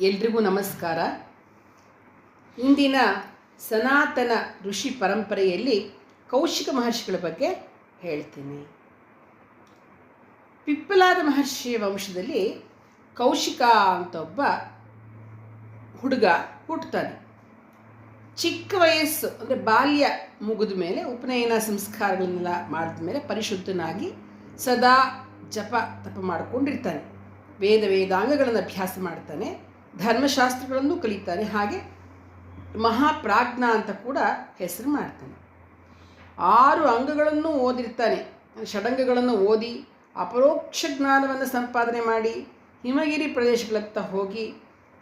ಎಲ್ರಿಗೂ ನಮಸ್ಕಾರ. ಇಂದಿನ ಸನಾತನ ಋಷಿ ಪರಂಪರೆಯಲ್ಲಿ ಕೌಶಿಕ ಮಹರ್ಷಿಗಳ ಬಗ್ಗೆ ಹೇಳ್ತೀನಿ. ಪಿಪ್ಪಲಾದ ಮಹರ್ಷಿಯ ವಂಶದಲ್ಲಿ ಕೌಶಿಕ ಅಂತ ಒಬ್ಬ ಹುಡುಗ ಹುಟ್ಟುತ್ತಾನೆ. ಚಿಕ್ಕ ವಯಸ್ಸು ಅಂದರೆ ಬಾಲ್ಯ ಮುಗಿದ ಮೇಲೆ ಉಪನಯನ ಸಂಸ್ಕಾರಗಳನ್ನೆಲ್ಲ ಮಾಡಿದ ಮೇಲೆ ಪರಿಶುದ್ಧನಾಗಿ ಸದಾ ಜಪ ತಪ ಮಾಡಿಕೊಂಡಿರ್ತಾನೆ. ವೇದ ವೇದಾಂಗಗಳನ್ನು ಅಭ್ಯಾಸ ಮಾಡ್ತಾನೆ. ಧರ್ಮಶಾಸ್ತ್ರಗಳನ್ನು ಕಲಿತಾನೆ ಹಾಗೆ ಮಹಾಪ್ರಾಜ್ಞ ಅಂತ ಕೂಡ ಹೆಸರು ಮಾಡ್ತಾನೆ. ಆರು ಅಂಗಗಳನ್ನು ಓದಿರ್ತಾನೆ. ಷಡಂಗಗಳನ್ನು ಓದಿ, ಅಪರೋಕ್ಷ ಜ್ಞಾನವನ್ನು ಸಂಪಾದನೆ ಮಾಡಿ, ಹಿಮಗಿರಿ ಪ್ರದೇಶಗಳತ್ತ ಹೋಗಿ,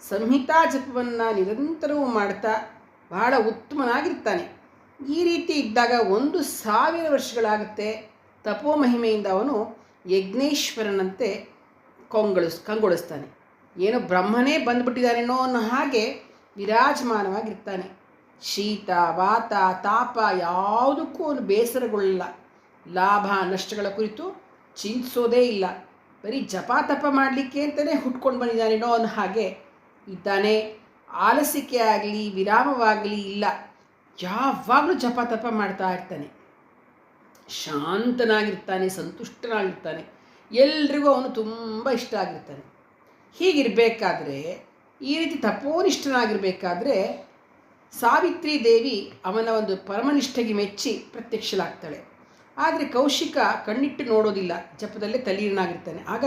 ಸಂಹಿತಾ ಜಪವನ್ನು ನಿರಂತರವೂ ಮಾಡ್ತಾ ಬಹಳ ಉತ್ತಮನಾಗಿರ್ತಾನೆ. ಈ ರೀತಿ ಇದ್ದಾಗ ಒಂದು ಸಾವಿರ ವರ್ಷಗಳಾಗುತ್ತೆ. ತಪೋ ಮಹಿಮೆಯಿಂದ ಅವನು ಯಜ್ಞೇಶ್ವರನಂತೆ ಕೊಂಗೊಳಿಸ್, ಕಂಗೊಳಿಸ್ತಾನೆ. ಏನೋ ಬ್ರಹ್ಮನೇ ಬಂದ್ಬಿಟ್ಟಿದ್ದಾನೇನೋ ಅನ್ನೋ ಹಾಗೆ ವಿರಾಜಮಾನವಾಗಿರ್ತಾನೆ. ಶೀತ, ವಾತ, ತಾಪ ಯಾವುದಕ್ಕೂ ಅವನು ಬೇಸರಗೊಳ್ಳಲ್ಲ. ಲಾಭ, ನಷ್ಟಗಳ ಕುರಿತು ಚಿಂತಿಸೋದೇ ಇಲ್ಲ. ಬರೀ ಜಪ ತಪ ಮಾಡಲಿಕ್ಕೆ ಅಂತಲೇ ಹುಟ್ಕೊಂಡು ಬಂದಿದ್ದಾನೇನೋ ಅನ್ನೋ ಹಾಗೆ ಇದ್ದಾನೆ. ಆಲಸಿಕೆ ಆಗಲಿ, ವಿರಾಮವಾಗಲಿ ಇಲ್ಲ. ಯಾವಾಗಲೂ ಜಪ ತಪ ಮಾಡ್ತಾ ಇರ್ತಾನೆ. ಶಾಂತನಾಗಿರ್ತಾನೆ, ಸಂತುಷ್ಟನಾಗಿರ್ತಾನೆ. ಎಲ್ರಿಗೂ ಅವನು ತುಂಬ ಇಷ್ಟ ಆಗಿರ್ತಾನೆ. ಹೀಗಿರಬೇಕಾದ್ರೆ, ಈ ರೀತಿ ತಪೋನಿಷ್ಠನಾಗಿರಬೇಕಾದ್ರೆ, ಸಾವಿತ್ರಿ ದೇವಿ ಅವನ ಒಂದು ಪರಮನಿಷ್ಠೆಗೆ ಮೆಚ್ಚಿ ಪ್ರತ್ಯಕ್ಷಲಾಗ್ತಾಳೆ ಆದರೆ ಕೌಶಿಕ ಕಣ್ಣಿಟ್ಟು ನೋಡೋದಿಲ್ಲ, ಜಪದಲ್ಲೇ ತಲೀರನಾಗಿರ್ತಾನೆ. ಆಗ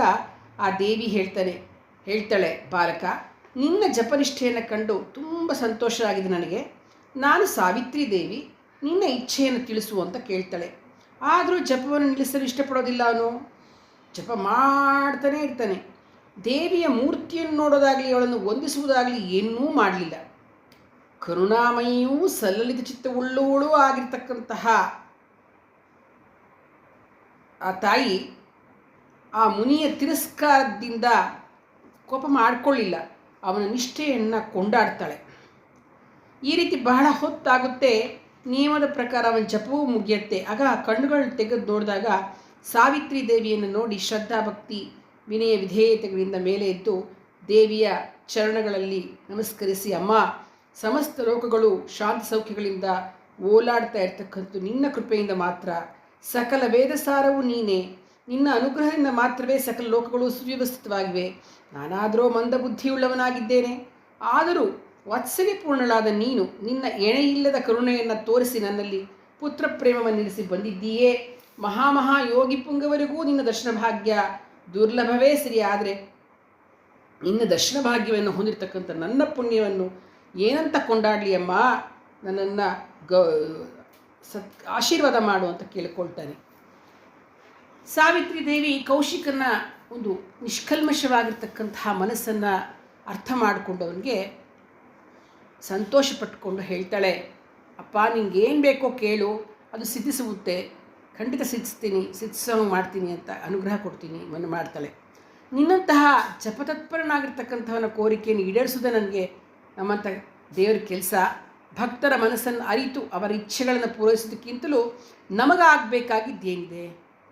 ಆ ದೇವಿ ಹೇಳ್ತಾನೆ, ಹೇಳ್ತಾಳೆ, ಬಾಲಕ, ನಿನ್ನ ಜಪನಿಷ್ಠೆಯನ್ನು ಕಂಡು ತುಂಬ ಸಂತೋಷ ಆಗಿದೆ ನನಗೆ. ನಾನು ಸಾವಿತ್ರಿ ದೇವಿ, ನಿನ್ನ ಇಚ್ಛೆಯನ್ನು ತಿಳಿಸು ಅಂತ ಕೇಳ್ತಾಳೆ. ಆದರೂ ಜಪವನ್ನು ನಿಲ್ಲಿಸಲು ಇಷ್ಟಪಡೋದಿಲ್ಲ ಅವನು. ಜಪ ಮಾಡ್ತಾನೇ ಇರ್ತಾನೆ. ದೇವಿಯ ಮೂರ್ತಿಯನ್ನು ನೋಡೋದಾಗಲಿ, ಅವಳನ್ನು ವಂದಿಸುವುದಾಗಲಿ ಏನೂ ಮಾಡಲಿಲ್ಲ. ಕರುಣಾಮಯಿಯೂ ಸಲ್ಲಲಿತ ಚಿತ್ತವುಳ್ಳವಳೂ ಆಗಿರ್ತಕ್ಕಂತಹ ಆ ತಾಯಿ ಆ ಮುನಿಯ ತಿರಸ್ಕಾರದಿಂದ ಕೋಪ ಮಾಡಿಕೊಳ್ಳಿಲ್ಲ. ಅವನ ನಿಷ್ಠೆಯನ್ನು ಕೊಂಡಾಡ್ತಾಳೆ. ಈ ರೀತಿ ಬಹಳ ಹೊತ್ತಾಗುತ್ತೆ. ನಿಯಮದ ಪ್ರಕಾರ ಅವನ ಜಪವೂ ಮುಗಿಯುತ್ತೆ. ಆಗ ಕಣ್ಣುಗಳು ತೆಗೆದು ನೋಡಿದಾಗ ಸಾವಿತ್ರಿ ದೇವಿಯನ್ನು ನೋಡಿ ಶ್ರದ್ಧಾ ಭಕ್ತಿ ವಿನಯ ವಿಧೇಯತೆಗಳಿಂದ ಮೇಲೆ ಎದ್ದು ದೇವಿಯ ಚರಣಗಳಲ್ಲಿ ನಮಸ್ಕರಿಸಿ, ಅಮ್ಮ, ಸಮಸ್ತ ಲೋಕಗಳು ಶಾಂತ ಸೌಖ್ಯಗಳಿಂದ ಓಲಾಡ್ತಾ ಇರ್ತಕ್ಕಂಥ ನಿನ್ನ ಕೃಪೆಯಿಂದ ಮಾತ್ರ. ಸಕಲ ವೇದಸಾರವು ನೀನೇ. ನಿನ್ನ ಅನುಗ್ರಹದಿಂದ ಮಾತ್ರವೇ ಸಕಲ ಲೋಕಗಳು ಸುವ್ಯವಸ್ಥಿತವಾಗಿವೆ. ನಾನಾದರೂ ಮಂದಬುದ್ಧಿಯುಳ್ಳವನಾಗಿದ್ದೇನೆ. ಆದರೂ ವಾತ್ಸಲ್ಯಪೂರ್ಣಳಾದ ನೀನು ನಿನ್ನ ಎಣೆಯಿಲ್ಲದ ಕರುಣೆಯನ್ನು ತೋರಿಸಿ ನನ್ನಲ್ಲಿ ಪುತ್ರ ಪ್ರೇಮವನ್ನು ನಿಲ್ಲಿಸಿ ಬಂದಿದ್ದೀಯೇ. ಮಹಾಮಹಾ ಯೋಗಿ ಪುಂಗವರಿಗೂ ನಿನ್ನ ದರ್ಶನ ಭಾಗ್ಯ ದುರ್ಲಭವೇ ಸರಿ, ಆದರೆ ಇನ್ನು ದರ್ಶನ ಭಾಗ್ಯವನ್ನು ಹೊಂದಿರತಕ್ಕಂಥ ನನ್ನ ಪುಣ್ಯವನ್ನು ಏನಂತ ಕೊಂಡಾಡಲಿ ಅಮ್ಮ? ನನ್ನನ್ನು ಗ, ಸತ್, ಆಶೀರ್ವಾದ ಮಾಡು ಅಂತ ಕೇಳಿಕೊಳ್ತಾನೆ. ಸಾವಿತ್ರಿ ದೇವಿ ಕೌಶಿಕನ ಒಂದು ನಿಷ್ಕಲ್ಮಶವಾಗಿರ್ತಕ್ಕಂತಹ ಮನಸ್ಸನ್ನು ಅರ್ಥ ಮಾಡಿಕೊಂಡವನಿಗೆ ಸಂತೋಷ ಪಟ್ಟುಕೊಂಡು ಹೇಳ್ತಾಳೆ, ಅಪ್ಪ ಏನು ಬೇಕೋ ಕೇಳು, ಅದು ಸಿದ್ಧಿಸುತ್ತೆ. ಖಂಡಿತ ಸಿದ್ಧಿಸ್ತೀನಿ ಸಿದ್ಧಿಸೋ ಮಾಡ್ತೀನಿ ಅಂತ ಅನುಗ್ರಹ ಕೊಡ್ತೀನಿ ಮನೆ ಮಾಡ್ತಾಳೆ ನಿನ್ನಂತಹ ಜಪತತ್ಪರನಾಗಿರ್ತಕ್ಕಂಥವನ ಕೋರಿಕೆಯನ್ನು ಈಡೇರಿಸೋದೇ ನನಗೆ ನಮ್ಮಂಥ ದೇವರ ಕೆಲಸ. ಭಕ್ತರ ಮನಸ್ಸನ್ನು ಅರಿತು ಅವರ ಇಚ್ಛೆಗಳನ್ನು ಪೂರೈಸೋದಕ್ಕಿಂತಲೂ ನಮಗಾಗಬೇಕಾಗಿದ್ದೇನಿದೆ?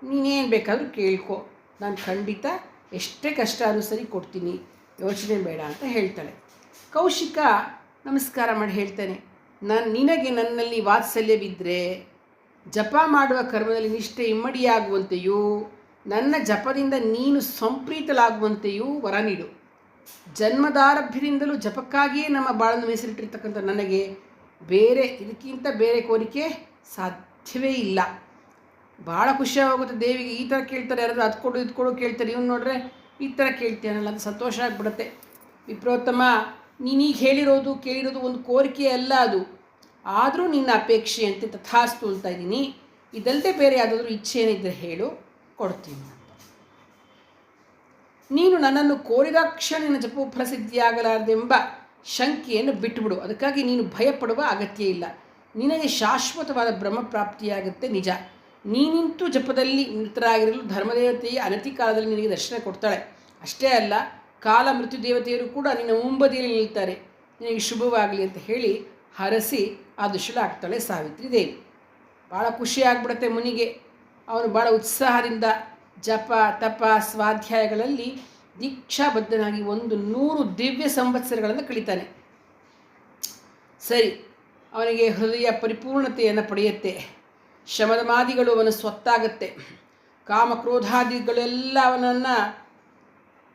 ನೀನೇನು ಬೇಕಾದರೂ ಕೇಳ್ಕೊ. ನಾನು ಖಂಡಿತ ಎಷ್ಟೇ ಕಷ್ಟ ಆದರೂ ಸರಿ ಕೊಡ್ತೀನಿ. ಯೋಚನೆ ಬೇಡ ಅಂತ ಹೇಳ್ತಾಳೆ. ಕೌಶಿಕ, ನಮಸ್ಕಾರ ಮಾಡಿ ಹೇಳ್ತಾನೆ. ನಾನು ನಿನಗೆ ನನ್ನಲ್ಲಿ ವಾತ್ಸಲ್ಯವಿದ್ದರೆ ಜಪ ಮಾಡುವ ಕರ್ಮದಲ್ಲಿ ನಿಷ್ಠೆ ಇಮ್ಮಡಿಯಾಗುವಂತೆಯೂ, ನನ್ನ ಜಪದಿಂದ ನೀನು ಸಂಪ್ರೀತಲಾಗುವಂತೆಯೂ ವರ ನೀಡು. ಜನ್ಮದಾರಭ್ಯದಿಂದಲೂ ಜಪಕ್ಕಾಗಿಯೇ ನಮ್ಮ ಬಾಳನ್ನು ಮೀಸಲಿಟ್ಟಿರ್ತಕ್ಕಂಥ ನನಗೆ ಬೇರೆ, ಇದಕ್ಕಿಂತ ಬೇರೆ ಕೋರಿಕೆ ಸಾಧ್ಯವೇ ಇಲ್ಲ. ಭಾಳ ಖುಷಿಯಾಗುತ್ತೆ ದೇವಿಗೆ, ಈ ಥರ ಕೇಳ್ತಾರೆ, ಯಾರಾದರೂ ಅದು ಕೊಡು, ಇದು ಕೊಡು ಕೇಳ್ತಾರೆ. ಇವ್ನು ನೋಡ್ರೆ, ಈ ಥರ ಕೇಳ್ತೀಯನಲ್ಲ ಅದು ಸಂತೋಷ ಆಗಿಬಿಡುತ್ತೆ. ವಿಪ್ರೋತ್ತಮ, ನೀನೀಗ ಹೇಳಿರೋದು, ಕೇಳಿರೋದು ಒಂದು ಕೋರಿಕೆ ಅಲ್ಲ ಅದು. ಆದರೂ ನಿನ್ನ ಅಪೇಕ್ಷೆಯಂತೆ ತಥಾಸ್ತು ಅಂತ ಇದ್ದೀನಿ. ಇದಲ್ಲದೆ ಬೇರೆ ಯಾವುದಾದ್ರೂ ಇಚ್ಛೆ ಏನಿದ್ರೆ ಹೇಳು, ಕೊಡ್ತೀನಿ ನೀನು ನನ್ನನ್ನು ಕೋರಿದಾಕ್ಷಣ ನಿನ್ನ ಜಪವು ಪ್ರಸಿದ್ಧಿಯಾಗಲಾರದೆಂಬ ಶಂಕೆಯನ್ನು ಬಿಟ್ಟುಬಿಡು. ಅದಕ್ಕಾಗಿ ನೀನು ಭಯಪಡುವ ಅಗತ್ಯ ಇಲ್ಲ. ನಿನಗೆ ಶಾಶ್ವತವಾದ ಬ್ರಹ್ಮ ಪ್ರಾಪ್ತಿಯಾಗುತ್ತೆ ನಿಜ. ನೀನಿಂತೂ ಜಪದಲ್ಲಿ ನಿರತರಾಗಿರಲು ಧರ್ಮದೇವತೆಯ ಅನತಿ ಕಾಲದಲ್ಲಿ ನಿನಗೆ ದರ್ಶನ ಕೊಡ್ತಾಳೆ. ಅಷ್ಟೇ ಅಲ್ಲ, ಕಾಲ ಮೃತ್ಯು ದೇವತೆಯರು ಕೂಡ ನಿನ್ನ ಮುಂಬದಿಯಲ್ಲಿ ನಿಲ್ತಾರೆ. ನಿನಗೆ ಶುಭವಾಗಲಿ ಅಂತ ಹೇಳಿ ಹರಸಿ ಆ ದುಶಲಾಗ್ತಾಳೆ ಸಾವಿತ್ರಿ ದೇವಿ ಭಾಳ ಖುಷಿ ಆಗ್ಬಿಡುತ್ತೆ ಮುನಿಗೆ. ಅವನು ಭಾಳ ಉತ್ಸಾಹದಿಂದ ಜಪ, ತಪ, ಸ್ವಾಧ್ಯಾಯಗಳಲ್ಲಿ ದೀಕ್ಷಾಬದ್ಧನಾಗಿ ಒಂದು ನೂರು ದಿವ್ಯ ಸಂವತ್ಸರಗಳನ್ನು ಕಳೀತಾನೆ. ಸರಿ, ಅವನಿಗೆ ಹೃದಯ ಪರಿಪೂರ್ಣತೆಯನ್ನು ಪಡೆಯುತ್ತೆ. ಶಮದಮಾದಿಗಳು ಅವನ ಸ್ವತ್ತಾಗತ್ತೆ. ಕಾಮಕ್ರೋಧಾದಿಗಳೆಲ್ಲ ಅವನನ್ನು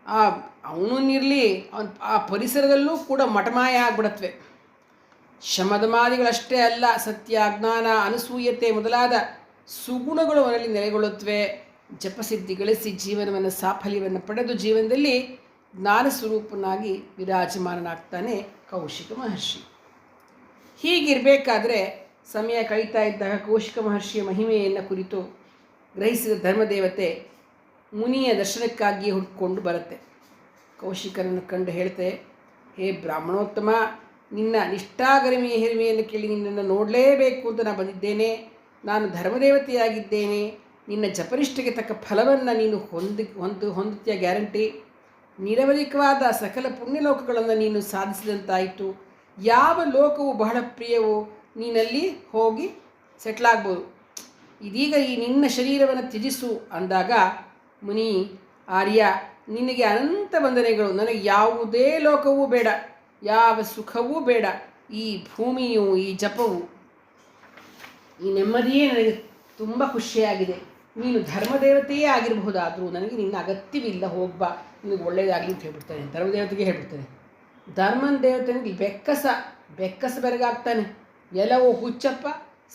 ಆ ಇರಲಿ, ಅವನ ಆ ಪರಿಸರದಲ್ಲೂ ಕೂಡ ಮಟಮಾಯ ಆಗ್ಬಿಡತ್ವೆ. ಶಮದಮಾದಿಗಳಷ್ಟೇ ಅಲ್ಲ, ಸತ್ಯ ಜ್ಞಾನ ಅನಸೂಯತೆ ಮೊದಲಾದ ಸುಗುಣಗಳು ಅವರಲ್ಲಿ ನೆಲೆಗೊಳ್ಳುತ್ತವೆ. ಜಪಸಿದ್ಧಿ ಗಳಿಸಿ ಜೀವನವನ್ನು, ಸಾಫಲ್ಯವನ್ನು ಪಡೆದು ಜೀವನದಲ್ಲಿ ಜ್ಞಾನ ಸ್ವರೂಪನಾಗಿ ವಿರಾಜಮಾನನಾಗ್ತಾನೆ ಕೌಶಿಕ ಮಹರ್ಷಿ. ಹೀಗಿರಬೇಕಾದ್ರೆ ಸಮಯ ಕಳೀತಾ ಇದ್ದಾಗ ಕೌಶಿಕ ಮಹರ್ಷಿಯ ಮಹಿಮೆಯನ್ನು ಕುರಿತು ಗ್ರಹಿಸಿದ ಧರ್ಮದೇವತೆ ಮುನಿಯ ದರ್ಶನಕ್ಕಾಗಿಯೇ ಹುಡ್ಕೊಂಡು ಬರುತ್ತೆ. ಕೌಶಿಕನನ್ನು ಕಂಡು ಹೇಳ್ತೆ, ಹೇ ಬ್ರಾಹ್ಮಣೋತ್ತಮ ನಿನ್ನ ನಿಷ್ಠಾಗರಿಮೆ ಹಿರಿಮೆಯನ್ನು ಕೇಳಿ ನಿನ್ನನ್ನು ನೋಡಲೇಬೇಕು ಅಂತ ನಾನು ಬಂದಿದ್ದೇನೆ. ನಾನು ಧರ್ಮದೇವತೆಯಾಗಿದ್ದೇನೆ. ನಿನ್ನ ಜಪನಿಷ್ಠೆಗೆ ತಕ್ಕ ಫಲವನ್ನು ನೀನು ಹೊಂದಿ, ಹೊಂದು, ಹೊಂದುತ್ತೀಯ ಗ್ಯಾರಂಟಿ. ನಿರವಧಿಕವಾದ ಸಕಲ ಪುಣ್ಯಲೋಕಗಳನ್ನು ನೀನು ಸಾಧಿಸಿದಂತಾಯಿತು. ಯಾವ ಲೋಕವು ಬಹಳ ಪ್ರಿಯವೋ, ನೀನಲ್ಲಿ ಹೋಗಿ ಸೆಟ್ಲಾಗ್ಬೋದು. ಇದೀಗ ಈ ನಿನ್ನ ಶರೀರವನ್ನು ತ್ಯಜಿಸು ಅಂದಾಗ, ಮುನಿ ಆರ್ಯ, ನಿನಗೆ ಅನಂತ ವಂದನೆಗಳು. ನನಗೆ ಯಾವುದೇ ಲೋಕವೂ ಬೇಡ. ಯಾವ ಸುಖವೂ ಬೇಡ. ಈ ಭೂಮಿಯು, ಈ ಜಪವು. ಈ ನೆಮ್ಮದಿಯೇ ನನಗೆ ತುಂಬ ಖುಷಿಯಾಗಿದೆ. ನೀನು ಧರ್ಮದೇವತೆಯೇ ಆಗಿರಬಹುದಾದರೂ ನನಗೆ ನಿನ್ನ ಅಗತ್ಯವಿಲ್ಲ ಹೋಗ್ಬಾ ನಿನಗೆ ಒಳ್ಳೆಯದಾಗಲಿ ಅಂತ ಹೇಳ್ಬಿಡ್ತಾನೆ. ಧರ್ಮದೇವತೆಗೆ ಹೇಳ್ಬಿಡ್ತಾನೆ. ಧರ್ಮನ ದೇವತೆನಿಗೆ ಬೆಕ್ಕಸ ಬೆಕ್ಕಸ ಬೆರಗಾಗ್ತಾನೆ. ಎಲ್ಲವೋ ಹುಚ್ಚಪ್ಪ,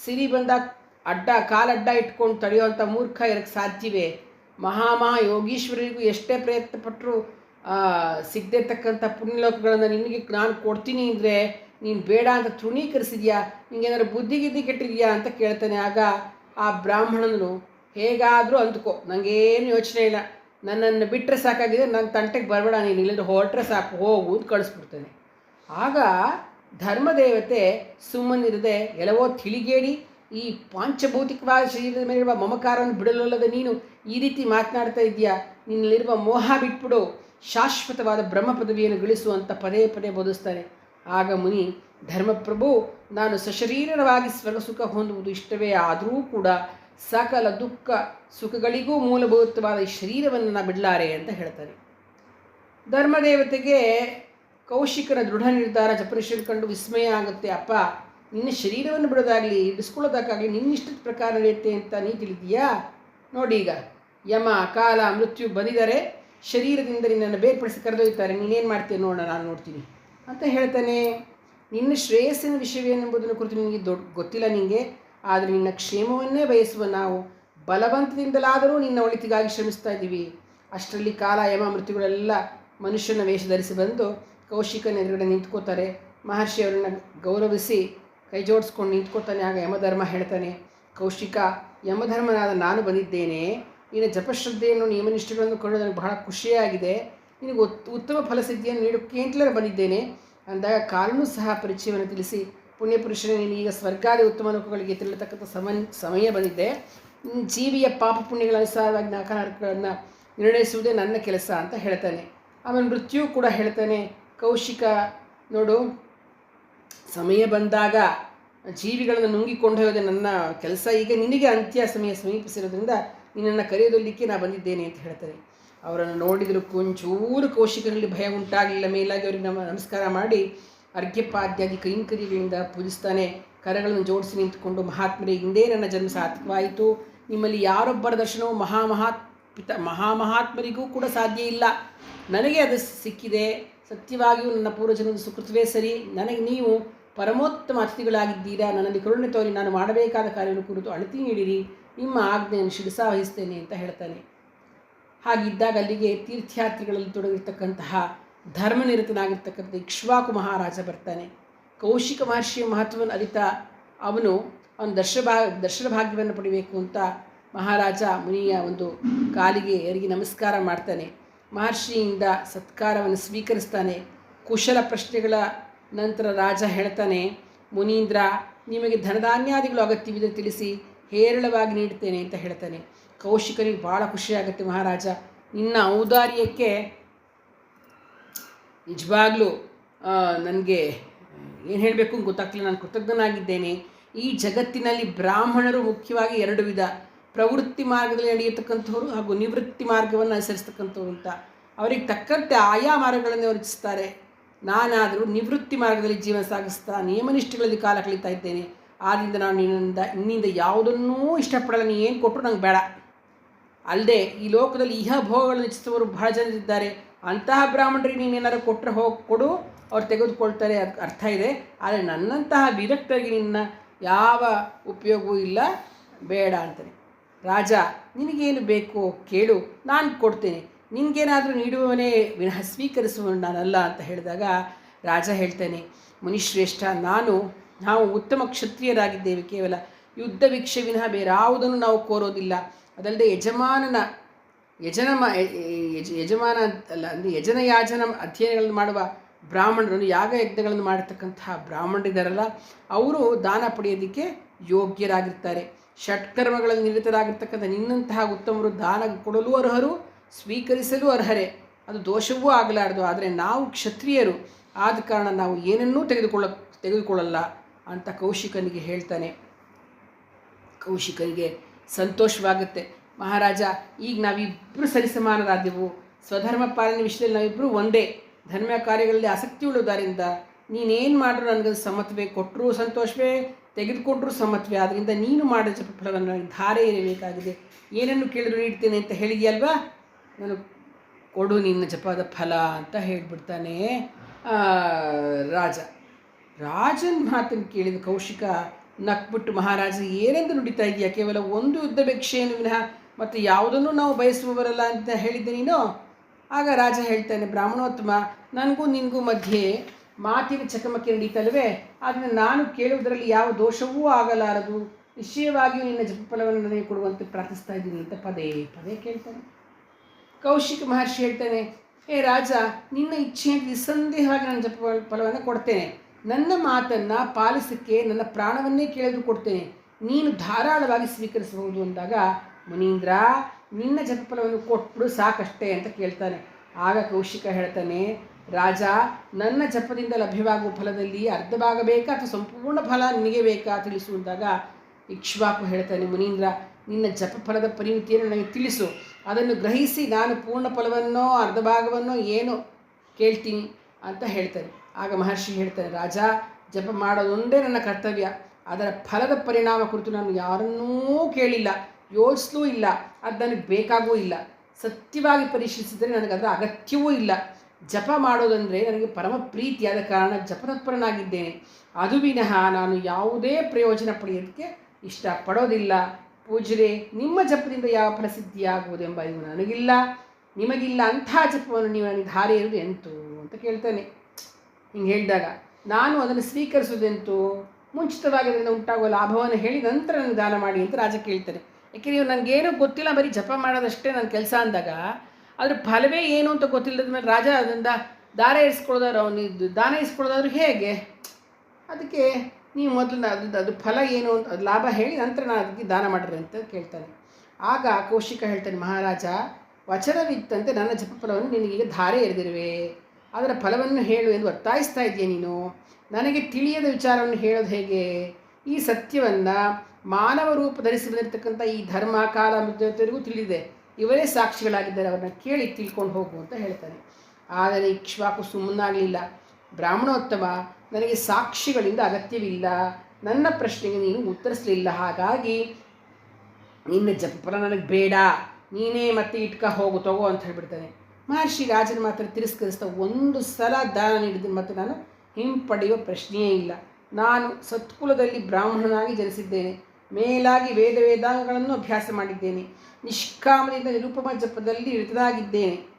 ಸಿರಿ ಬಂದಾಗ ಅಡ್ಡ, ಕಾಲಡ್ಡ ಇಟ್ಕೊಂಡು ತಡೆಯುವಂಥ ಮೂರ್ಖ ಇರಕ್ಕೆ ಸಾಧ್ಯವೇ? ಮಹಾಮಹಾ ಯೋಗೀಶ್ವರಿಗೂ ಎಷ್ಟೇ ಪ್ರಯತ್ನ ಪಟ್ಟರು ಸಿಗದೆ ಇರ್ತಕ್ಕಂಥ ಪುಣ್ಯಲೋಕಗಳನ್ನು ನಿನಗೆ ನಾನು ಕೊಡ್ತೀನಿ ಅಂದರೆ ನೀನು ಬೇಡ ಅಂತ ತೃಣೀಕರಿಸಿದ್ಯಾ? ನಿಂಗೇನಾದ್ರು ಬುದ್ಧಿ ಗಿದ್ದಿ ಕೆಟ್ಟಿದ್ಯಾ ಅಂತ ಕೇಳ್ತಾನೆ. ಆಗ ಆ ಬ್ರಾಹ್ಮಣನು ಹೇಗಾದರೂ ಅಂದ್ಕೋ. ನನಗೇನು ಯೋಚನೆ ಇಲ್ಲ. ನನ್ನನ್ನು ಬಿಟ್ಟರೆ ಸಾಕಾಗಿದೆ. ನನ್ನ ತಂಟೆಗೆ ಬರಬೇಡ. ನೀನು ಇಲ್ಲಿಂದ ಹೊರಟ್ರೆ ಸಾಕು. ಹೋಗು ಅಂತ ಕಳಿಸ್ಬಿಡ್ತಾನೆ. ಆಗ ಧರ್ಮದೇವತೆ ಸುಮ್ಮನಿರದೆ ಎಲ್ಲವೋ ತಿಳಿಗೇಡಿ ಈ ಪಾಂಚಭೌತಿಕವಾದ ಶರೀರದ ಮೇಲಿರುವ ಮಮಕಾರವನ್ನು ಬಿಡಲಲ್ಲದೆ ನೀನು ಈ ರೀತಿ ಮಾತನಾಡ್ತಾ ಇದೆಯಾ ನಿನ್ನಲ್ಲಿರುವ ಮೋಹ ಬಿಟ್ಬಿಡು. ಶಾಶ್ವತವಾದ ಬ್ರಹ್ಮ ಪದವಿಯನ್ನು ಗಳಿಸುವಂಥ ಪದೇ ಪದೇ ಬೋಧಿಸ್ತಾರೆ. ಆಗ ಮುನಿ, ಧರ್ಮಪ್ರಭು, ನಾನು ಸಶರೀರವಾಗಿ ಸ್ವರ್ಗಸುಖ ಹೊಂದುವುದು ಇಷ್ಟವೇ ಆದರೂ ಕೂಡ ಸಕಲ ದುಃಖ ಸುಖಗಳಿಗೂ ಮೂಲಭೂತವಾದ ಈ ಶರೀರವನ್ನು ನಾನು ಬಿಡಲಾರೆ ಅಂತ ಹೇಳ್ತಾನೆ ಧರ್ಮದೇವತೆಗೆ ಕೌಶಿಕನ ದೃಢ ನಿರ್ಧಾರ ಜಪನಿಷನ್ ಕಂಡು ವಿಸ್ಮಯ ಆಗುತ್ತೆ. ಅಪ್ಪ, ನಿನ್ನ ಶರೀರವನ್ನು ಬಿಡೋದಾಗಲಿ ಬಿಡಿಸ್ಕೊಳ್ಳೋದಕ್ಕಾಗಲಿ ನಿನ್ನಿಷ್ಟದ ಪ್ರಕಾರ ನಡೆಯುತ್ತೆ ಅಂತ ನೀ ತಿಳಿದೀಯಾ? ನೋಡಿ ಈಗ, ಯಮ, ಕಾಲ, ಮೃತ್ಯು ಬಂದಿದ್ದಾರೆ ಶರೀರದಿಂದ ನಿನ್ನನ್ನು ಬೇರ್ಪಡಿಸಿ ಕರೆದೊಯ್ತಾರೆ ನೀನೇನು ಮಾಡ್ತೀಯ ನೋಡೋಣ ನಾನು ನೋಡ್ತೀನಿ. ಅಂತ ಹೇಳ್ತಾನೆ. ನಿನ್ನ ಶ್ರೇಯಸ್ಸಿನ ವಿಷಯವೇನೆಂಬುದನ್ನು ಕುರಿತು ನಿನಗೆ ದೊಡ್ಡ ಗೊತ್ತಿಲ್ಲ ನಿನಗೆ ಆದರೆ ನಿನ್ನ ಕ್ಷೇಮವನ್ನೇ ಬಯಸುವ ನಾವು ಬಲವಂತದಿಂದಲಾದರೂ ನಿನ್ನ ಒಳಿತಿಗಾಗಿ ಶ್ರಮಿಸ್ತಾ ಇದ್ದೀವಿ. ಅಷ್ಟರಲ್ಲಿ ಕಾಲ, ಯಮ, ಮೃತ್ಯುಗಳೆಲ್ಲ ಮನುಷ್ಯನ ವೇಷ ಧರಿಸಿ ಬಂದು ಕೌಶಿಕನ ಎದುರುಗಡೆ ನಿಂತ್ಕೋತಾರೆ. ಮಹರ್ಷಿ ಅವರನ್ನು ಗೌರವಿಸಿ ಕೈ ಜೋಡಿಸ್ಕೊಂಡು ನಿಂತ್ಕೋತಾನೆ. ಆಗ ಯಮಧರ್ಮ ಹೇಳ್ತಾನೆ, ಕೌಶಿಕ, ಯಮಧರ್ಮನಾದ ನಾನು ಬಂದಿದ್ದೇನೆ. ನಿನ್ನ ಜಪಶ್ರದ್ಧೆಯನ್ನು ನಿಯಮನಿಷ್ಠೆಗಳನ್ನು ಕಂಡು ನನಗೆ ಬಹಳ ಖುಷಿಯಾಗಿದೆ ನಿನಗೆ ಉತ್, ಉತ್ತಮ ಫಲಸಿದ್ಧಿಯನ್ನು ನೀಡೋಕ್ಕೆ ಅಂತಲೇ ಬಂದಿದ್ದೇನೆ. ಅಂದಾಗ ಕಾಲನೂ ಸಹ ಪರಿಚಯವನ್ನು ತಿಳಿಸಿ ಪುಣ್ಯಪುರುಷನೇ ಈಗ ಸ್ವರ್ಗಾದಿ ಉತ್ತಮ ಲೋಕಗಳಿಗೆ ತಿಳಿತಕ್ಕಂಥ ಸಮನ್, ಸಮಯ ಬಂದಿದೆ ಜೀವಿಯ ಪಾಪ ಪುಣ್ಯಗಳ ಅನುಸಾರವಾಗಿ ನಾಲ್ಕನಾರ್ಕಗಳನ್ನು ನಿರ್ಣಯಿಸುವುದೇ ನನ್ನ ಕೆಲಸ ಅಂತ ಹೇಳ್ತಾನೆ. ಆಮೇಲೆ ಮೃತ್ಯು ಕೂಡ ಹೇಳ್ತಾನೆ, ಕೌಶಿಕ, ನೋಡು, ಸಮಯ ಬಂದಾಗ ಜೀವಿಗಳನ್ನು ನುಂಗಿಕೊಂಡು ನನ್ನ ಕೆಲಸ. ಈಗ ನಿನಗೆ ಅಂತ್ಯ ಸಮಯ ಸಮೀಪಿಸಿರೋದ್ರಿಂದ ನಿನ್ನನ್ನು ಕರೆಯೋದಲ್ಲಿಕ್ಕೆ ನಾ ಬಂದಿದ್ದೇನೆ ಅಂತ ಹೇಳ್ತಾರೆ. ಅವರನ್ನು ನೋಡಿದರೂ ಕೊಂಚೂರು ಕೌಶಿಕರಲ್ಲಿ ಭಯ ಉಂಟಾಗಲಿಲ್ಲ. ಮೇಲಾಗಿ ಅವರಿಗೆ ನಮ್ಮ ನಮಸ್ಕಾರ ಮಾಡಿ ಅರ್ಘ್ಯಪಾದ್ಯಾದಿ ಕೈಂಕರ್ಯಗಳಿಂದ ಪೂಜಿಸ್ತಾನೆ. ಕರಗಳನ್ನು ಜೋಡಿಸಿ ನಿಂತುಕೊಂಡು ಮಹಾತ್ಮರೇ, ಹಿಂದೆ ನನ್ನ ಜನ್ಮ ಸಾರ್ಥಕವಾಯಿತು. ನಿಮ್ಮಲ್ಲಿ ಯಾರೊಬ್ಬರ ದರ್ಶನವು ಮಹಾಮಹಾತ್ ಪಿತ ಮಹಾಮಹಾತ್ಮರಿಗೂ ಕೂಡ ಸಾಧ್ಯ ಇಲ್ಲ. ನನಗೆ ಅದು ಸಿಕ್ಕಿದೆ. ಸತ್ಯವಾಗಿಯೂ ನನ್ನ ಪೂರ್ವಜನದ ಸುಕೃತವೇ ಸರಿ. ನನಗೆ ನೀವು ಪರಮೋತ್ತಮ ಅತಿಥಿಗಳಾಗಿದ್ದೀರಾ. ನನ್ನಲ್ಲಿ ಕರುಣೆ ತೋರಿ ನಾನು ಮಾಡಬೇಕಾದ ಕಾರ್ಯವನ್ನು ಕುರಿತು ಅಳತಿ ನೀಡಿರಿ. ನಿಮ್ಮ ಆಜ್ಞೆಯನ್ನು ಶಿರಸ ವಹಿಸ್ತೇನೆ ಅಂತ ಹೇಳ್ತಾನೆ. ಹಾಗಿದ್ದಾಗ ಅಲ್ಲಿಗೆ ತೀರ್ಥಯಾತ್ರಿಗಳಲ್ಲಿ ತೊಡಗಿರ್ತಕ್ಕಂತಹ ಧರ್ಮನಿರತನಾಗಿರ್ತಕ್ಕಂಥ ಇಕ್ಷ್ವಾಕು ಮಹಾರಾಜ ಬರ್ತಾನೆ. ಕೌಶಿಕ ಮಹರ್ಷಿಯ ಮಹತ್ವವನ್ನು ಅರಿತ ಅವನು ಅವನ ದರ್ಶಭಾ ದರ್ಶನ ಭಾಗ್ಯವನ್ನು ಪಡಿಬೇಕು ಅಂತ ಮಹಾರಾಜ ಮುನಿಯ ಒಂದು ಕಾಲಿಗೆ ಎರಿಗೆ ನಮಸ್ಕಾರ ಮಾಡ್ತಾನೆ. ಮಹರ್ಷಿಯಿಂದ ಸತ್ಕಾರವನ್ನು ಸ್ವೀಕರಿಸ್ತಾನೆ. ಕುಶಲ ಪ್ರಶ್ನೆಗಳ ನಂತರ ರಾಜ ಹೇಳ್ತಾನೆ, ಮುನೀಂದ್ರ, ನಿಮಗೆ ಧನಧಾನ್ಯಾದಿಗಳು ಅಗತ್ಯವಿದೆ ತಿಳಿಸಿ ಹೇರಳವಾಗಿ ನೀಡ್ತೇನೆ ಅಂತ ಹೇಳ್ತಾನೆ. ಕೌಶಿಕನಿಗೆ ಭಾಳ ಖುಷಿಯಾಗುತ್ತೆ ಮಹಾರಾಜ. ನಿನ್ನ ಔದಾರ್ಯಕ್ಕೆ ನಿಜವಾಗ್ಲೂ ನನಗೆ ಏನು ಹೇಳಬೇಕು ಗೊತ್ತಾಗ್ತಿಲ್ಲ. ನಾನು ಕೃತಜ್ಞನಾಗಿದ್ದೇನೆ. ಈ ಜಗತ್ತಿನಲ್ಲಿ ಬ್ರಾಹ್ಮಣರು ಮುಖ್ಯವಾಗಿ ಎರಡು ವಿಧ, ಪ್ರವೃತ್ತಿ ಮಾರ್ಗದಲ್ಲಿ ನಡೆಯತಕ್ಕಂಥವ್ರು ಹಾಗೂ ನಿವೃತ್ತಿ ಮಾರ್ಗವನ್ನು ಅನುಸರಿಸ್ತಕ್ಕಂಥವ್ರು ಅಂತ. ಅವರಿಗೆ ತಕ್ಕಂತೆ ಆಯಾ ಮಾರ್ಗಗಳನ್ನು ರಚಿಸ್ತಾರೆ. ನಾನಾದರೂ ನಿವೃತ್ತಿ ಮಾರ್ಗದಲ್ಲಿ ಜೀವನ ಸಾಗಿಸ್ತಾ ನಿಯಮನಿಷ್ಠಗಳಲ್ಲಿ ಕಾಲ ಕಳೀತಾ ಇದ್ದೇನೆ. ಆದ್ದರಿಂದ ನಾನು ನಿನ್ನಿಂದ ಇನ್ನಿಂದ ಯಾವುದನ್ನೂ ಇಷ್ಟಪಡಲ್ಲ, ನೀ ಏನು ಕೊಟ್ಟರು ನಂಗೆ ಬೇಡ. ಅಲ್ಲದೆ ಈ ಲೋಕದಲ್ಲಿ ಇಹ ಭೋಗಗಳನ್ನು ಇಚ್ಛಿಸುವವರು ಬಹಳ ಜನರಿದ್ದಾರೆ ಅಂತಹ ಬ್ರಾಹ್ಮಣರಿಗೆ ನೀನೇನಾದ್ರು ಕೊಟ್ಟರೆ ಹೋಗಿ, ಕೊಡು. ಅವ್ರು ತೆಗೆದುಕೊಳ್ತಾರೆ ಅರ್ಥ ಇದೆ. ಆದರೆ ನನ್ನಂತಹ ವಿರಕ್ತರಿಗೆ ನಿನ್ನ ಯಾವ ಉಪಯೋಗವೂ ಇಲ್ಲ, ಬೇಡ ಅಂತಾನೆ. ರಾಜ, ನಿನಗೇನು ಬೇಕು ಕೇಳು, ನಾನು ಕೊಡ್ತೇನೆ. ನಿನಗೇನಾದರೂ ನೀಡುವವನೇ ವಿನಃ ಸ್ವೀಕರಿಸುವ ನಾನಲ್ಲ ಅಂತ ಹೇಳಿದಾಗ ರಾಜ ಹೇಳ್ತಾನೆ, ಮುನಿಶ್ರೇಷ್ಠ, ನಾನು ನಾವು ಉತ್ತಮ ಕ್ಷತ್ರಿಯರಾಗಿದ್ದೇವೆ ಕೇವಲ ಯುದ್ಧ ಭಿಕ್ಷೆ ವಿನಃ ಬೇರಾವುದನ್ನು ನಾವು ಕೋರೋದಿಲ್ಲ. ಅದಲ್ಲದೆ ಯಜಮಾನನ ಯಜನ ಮ ಯಜ- ಯಜಮಾನ ಅಲ್ಲ, ಅಂದರೆ ಯಜನ ಯಾಜನ ಅಧ್ಯಯನಗಳನ್ನು ಮಾಡುವ ಬ್ರಾಹ್ಮಣರು ಯಾಗ ಯಜ್ಞಗಳನ್ನು ಮಾಡತಕ್ಕಂತಹ ಬ್ರಾಹ್ಮಣರಿದ್ದಾರಲ್ಲ, ಅವರು ದಾನ ಪಡೆಯೋದಕ್ಕೆ ಯೋಗ್ಯರಾಗಿರ್ತಾರೆ. ಷಟ್ಕರ್ಮಗಳಲ್ಲಿ ನಿರತರಾಗಿರ್ತಕ್ಕಂಥ ನಿನ್ನಂತಹ ಉತ್ತಮರು ದಾನ ಕೊಡಲು ಅರ್ಹರು, ಸ್ವೀಕರಿಸಲು ಅರ್ಹರೇ. ಅದು ದೋಷವೂ ಆಗಲಾರದು, ಆದರೆ ನಾವು ಕ್ಷತ್ರಿಯರು. ಆದ ಕಾರಣ ನಾವು ಏನನ್ನೂ ತೆಗೆದುಕೊಳ್ಳ, ತೆಗೆದುಕೊಳ್ಳಲ್ಲ. ಅಂತ ಕೌಶಿಕನಿಗೆ ಹೇಳ್ತಾನೆ. ಕೌಶಿಕನಿಗೆ ಸಂತೋಷವಾಗುತ್ತೆ. ಮಹಾರಾಜ, ಈಗ ನಾವಿಬ್ಬರು ಸರಿಸಮಾನರಾದೆವು ಸ್ವಧರ್ಮ ಪಾಲನೆ ವಿಷಯದಲ್ಲಿ ನಾವಿಬ್ಬರು ಒಂದೇ. ಧರ್ಮ ಕಾರ್ಯಗಳಲ್ಲಿ ಆಸಕ್ತಿ ಉಳ್ಳೋದಾರಿಂದ ನೀನೇನು ಮಾಡಿದ್ರು ನನಗೆ ಸಮತ್ವೇ ಕೊಟ್ಟರು ಸಂತೋಷವೇ, ತೆಗೆದುಕೊಂಡ್ರೂ ಸಮತ್ವೇ. ಆದ್ದರಿಂದ ನೀನು ಮಾಡಿದ ಫಲವನ್ನು ನನಗೆ ಧಾರೆ ಇರಬೇಕಾಗಿದೆ ಏನನ್ನು ಕೇಳಿದ್ರು ನೀಡ್ತೇನೆ ಅಂತ ಹೇಳಿದೆಯಲ್ವಾ? ನಾನು ಕೊಡು ನಿನ್ನ ಜಪದ ಫಲ ಅಂತ ಹೇಳಿಬಿಡ್ತಾನೆ ರಾಜ. ರಾಜನ ಮಾತನ್ನು ಕೇಳಿದ ಕೌಶಿಕ, ನಕ್ಬಿಟ್ಟು ಮಹಾರಾಜ, ಏನೆಂದು ನುಡಿತಾ ಇದೆಯಾ ಕೇವಲ ಒಂದು ಯುದ್ಧ ಭಿಕ್ಷೆಯನ್ನು ವಿನಃ ಮತ್ತು ಯಾವುದನ್ನು ನಾವು ಬಯಸುವವರಲ್ಲ ಅಂತ ಹೇಳಿದ್ದೆ ನೀನು ಆಗ ರಾಜ ಹೇಳ್ತಾನೆ, ಬ್ರಾಹ್ಮಣೋತ್ತಮ, ನನಗೂ ನಿನಗೂ ಮಧ್ಯೆ ಮಾತಿನ ಚಕಮಕಿ ನಡೀತಲ್ವೇ ಆದರೆ ನಾನು ಕೇಳುವುದರಲ್ಲಿ ಯಾವ ದೋಷವೂ ಆಗಲಾರದು. ನಿಶ್ಚಯವಾಗಿಯೂ ನಿನ್ನ ಜಪಫಲವನ್ನು ನನಗೆ ಕೊಡುವಂತೆ ಪ್ರಾರ್ಥಿಸ್ತಾ ಇದ್ದೀನಿ ಅಂತ ಪದೇ ಪದೇ ಕೇಳ್ತಾನೆ. ಕೌಶಿಕ ಮಹರ್ಷಿ ಹೇಳ್ತಾನೆ ಏ ರಾಜ, ನಿನ್ನ ಇಚ್ಛೆಯಂತೆ ನಿಸ್ಸಂದೇಹವಾಗಿ ನಾನು ಜಪ ಫಲವನ್ನು ಕೊಡ್ತೇನೆ. ನನ್ನ ಮಾತನ್ನು ಪಾಲಿಸಕ್ಕೆ ನನ್ನ ಪ್ರಾಣವನ್ನೇ ಕೇಳಿದ್ರು ಕೊಡ್ತೇನೆ. ನೀನು ಧಾರಾಳವಾಗಿ ಸ್ವೀಕರಿಸಬಹುದು ಅಂದಾಗ, ಮುನೀಂದ್ರ, ನಿನ್ನ ಜಪಫಲವನ್ನು ಕೊಟ್ಬಿಡು ಸಾಕಷ್ಟೇ ಅಂತ ಕೇಳ್ತಾನೆ. ಆಗ ಕೌಶಿಕ ಹೇಳ್ತಾನೆ, ರಾಜ, ನನ್ನ ಜಪದಿಂದ ಲಭ್ಯವಾಗುವ ಫಲದಲ್ಲಿ ಅರ್ಧ ಭಾಗ ಬೇಕಾ ಅಥವಾ ಸಂಪೂರ್ಣ ಫಲ ನಿನಗೆ ಬೇಕಾ ತಿಳಿಸು ಅಂದಾಗ, ಇಕ್ಷ್ವಾಕು ಹೇಳ್ತಾನೆ ಮುನೀಂದ್ರ, ನಿನ್ನ ಜಪ ಫಲದ ಪರಿಮಿತಿಯನ್ನು ನನಗೆ ತಿಳಿಸು. ಅದನ್ನು ಗ್ರಹಿಸಿ ನಾನು ಪೂರ್ಣ ಫಲವನ್ನೋ ಅರ್ಧ ಭಾಗವನ್ನೋ ಏನೋ ಕೇಳ್ತೀನಿ ಅಂತ ಹೇಳ್ತಾನೆ. ಆಗ ಮಹರ್ಷಿ ಹೇಳ್ತಾರೆ, ರಾಜ, ಜಪ ಮಾಡೋದೊಂದೇ ನನ್ನ ಕರ್ತವ್ಯ. ಅದರ ಫಲದ ಪರಿಣಾಮ ಕುರಿತು ನಾನು ಯಾರನ್ನೂ ಕೇಳಿಲ್ಲ, ಯೋಚಿಸಲೂ ಇಲ್ಲ ಅದು ನನಗೆ ಬೇಕಾಗೂ ಇಲ್ಲ. ಸತ್ಯವಾಗಿ ಪರಿಶೀಲಿಸಿದರೆ ನನಗೆ ಅದರ ಅಗತ್ಯವೂ ಇಲ್ಲ. ಜಪ ಮಾಡೋದಂದರೆ ನನಗೆ ಪರಮ ಪ್ರೀತಿಯಾದ ಕಾರಣ ಜಪತತ್ಪರನಾಗಿದ್ದೇನೆ. ಅದು ವಿನಃ ನಾನು ಯಾವುದೇ ಪ್ರಯೋಜನ ಪಡೆಯೋದಕ್ಕೆ ಇಷ್ಟಪಡೋದಿಲ್ಲ. ಪೂಜರೆ ನಿಮ್ಮ ಜಪದಿಂದ ಯಾವ ಪ್ರಸಿದ್ಧಿಯಾಗುವುದೆಂಬ ಇದು ನನಗಿಲ್ಲ. ನಿಮಗಿಲ್ಲ ಅಂಥ ಜಪವನ್ನು ನೀವು ನನಗೆ ಧಾರೆ ಇರುವುದು ಎಂತು ಅಂತ ಕೇಳ್ತಾನೆ. ಹಿಂಗೆ ಹೇಳಿದಾಗ, ನಾನು ಅದನ್ನು ಸ್ವೀಕರಿಸೋದೆಂತು ಮುಂಚಿತವಾಗಿ ಅದರಿಂದ ಉಂಟಾಗುವ ಲಾಭವನ್ನು ಹೇಳಿ ನಂತರ ನನಗೆ ದಾನ ಮಾಡಿ ಅಂತ ರಾಜ ಕೇಳ್ತಾರೆ ಯಾಕೆ ನೀವು ನನಗೇನು ಗೊತ್ತಿಲ್ಲ, ಬರೀ ಜಪ ಮಾಡೋದಷ್ಟೇ ನನ್ನ ಕೆಲಸ ಅಂದಾಗ ಅದ್ರ ಫಲವೇ ಏನು ಅಂತ ಗೊತ್ತಿಲ್ಲದ ಮೇಲೆ ರಾಜ ಅದರಿಂದ ದಾರ ಇರಿಸ್ಕೊಳ್ದಾರ ಅವನಿದ್ದು ದಾನ ಇರಿಸ್ಕೊಳ್ದಾದ್ರು ಹೇಗೆ? ಅದಕ್ಕೆ, ನೀವು ಮೊದಲು ಅದು ಅದು ಫಲ ಏನು ಅಂತ, ಅದು ಲಾಭ ಹೇಳಿ ನಂತರ ನಾನು ಅದಕ್ಕೆ ದಾನ ಮಾಡಿರಿ ಅಂತ ಕೇಳ್ತಾನೆ. ಆಗ ಕೌಶಿಕ ಹೇಳ್ತಾನೆ, ಮಹಾರಾಜ, ವಚನವಿತ್ತಂತೆ ನನ್ನ ಜಪ ಫಲವನ್ನು ನಿನಗೀಗ ಧಾರೆ ಎರೆದಿರುವೆ. ಅದರ ಫಲವನ್ನು ಹೇಳು ಎಂದು ಒತ್ತಾಯಿಸ್ತಾ ಇದೆಯಾ ನೀನು? ನನಗೆ ತಿಳಿಯದ ವಿಚಾರವನ್ನು ಹೇಳೋದು ಹೇಗೆ? ಈ ಸತ್ಯವನ್ನು ಮಾನವ ರೂಪ ಧರಿಸಿ ಬಂದಿರತಕ್ಕಂಥ ಈ ಧರ್ಮ ಕಾಲ ಮೃತರಿಗೂ ತಿಳಿದಿದೆ. ಇವರೇ ಸಾಕ್ಷಿಗಳಾಗಿದ್ದಾರೆ, ಅವರನ್ನ ಕೇಳಿ ತಿಳ್ಕೊಂಡು ಹೋಗು ಅಂತ ಹೇಳ್ತಾನೆ. ಆದರೆ ಇಕ್ಷ್ವಾಕು ಸುಮ್ಮನಾಗಲಿಲ್ಲ. ಬ್ರಾಹ್ಮಣೋತ್ತಮ, ನನಗೆ ಸಾಕ್ಷಿಗಳಿಂದ ಅಗತ್ಯವಿಲ್ಲ. ನನ್ನ ಪ್ರಶ್ನೆಗೆ ನೀನು ಉತ್ತರಿಸಲಿಲ್ಲ. ಹಾಗಾಗಿ ನಿನ್ನ ಜಪಫಲ ನನಗೆ ಬೇಡ. ನೀನೇ ಮತ್ತೆ ಇಟ್ಕ ಹೋಗು, ತಗೋ ಅಂತ ಹೇಳ್ಬಿಡ್ತಾನೆ. ಮಹರ್ಷಿ ರಾಜನ ಮಾತ್ರ ತಿರಸ್ಕರಿಸ್ತಾ ಒಂದು ಸಲ ದಾನ ನೀಡಿದ ಮತ್ತು ನಾನು ಹಿಂಪಡೆಯುವ ಪ್ರಶ್ನೆಯೇ ಇಲ್ಲ. ನಾನು ಸತ್ಕುಲದಲ್ಲಿ ಬ್ರಾಹ್ಮಣನಾಗಿ ಜನಿಸಿದ್ದೇನೆ. ಮೇಲಾಗಿ ವೇದ ವೇದಾಂಗಗಳನ್ನು ಅಭ್ಯಾಸ ಮಾಡಿದ್ದೇನೆ. ನಿಷ್ಕಾಮದಿಂದ ನಿರುಪಮ ಜಪದಲ್ಲಿ ಇಳಿತನಾಗಿದ್ದೇನೆ